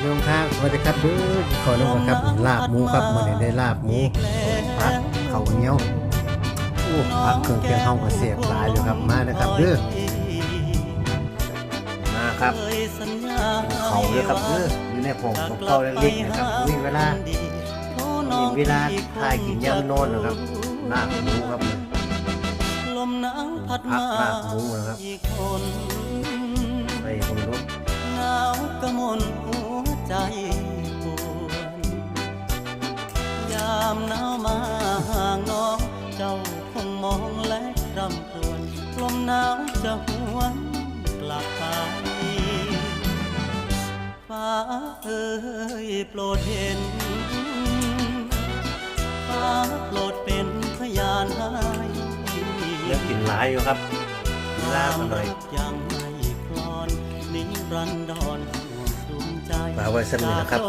โยงข้างสวัสดีครับเด้อขอน้องครับ ลาบหมูครับมื้อนี้ได้ลาบหมูผักข้าวเหนียวโอ้ผักเครื่องเคียงเฮาก็เสียบหลายอยู่ครับมานะครับเด้อมาครับเขาเด้อครับเด้ออยู่ในผงของเก่าเล็กๆนะครับมีเวลามีเวลาถ่ายกินยามนอนนะครับลาบหมูครับลมหนาวพัดผักมาลาบหมูนะครับามหนาวมาห่างน้อง เจ้าคงมองและรำครวญลมหนาวจะหวนกลับไปฟ้าเอ้ยโปรดเห็นฟ้าโปรดเป็นพยานให้เลือกกินหลายอยู่ครับลาบอร่อยยังไม่คลอนนิรันดรห่วงดวงใจฝาไว้สักหน่อยนะครับ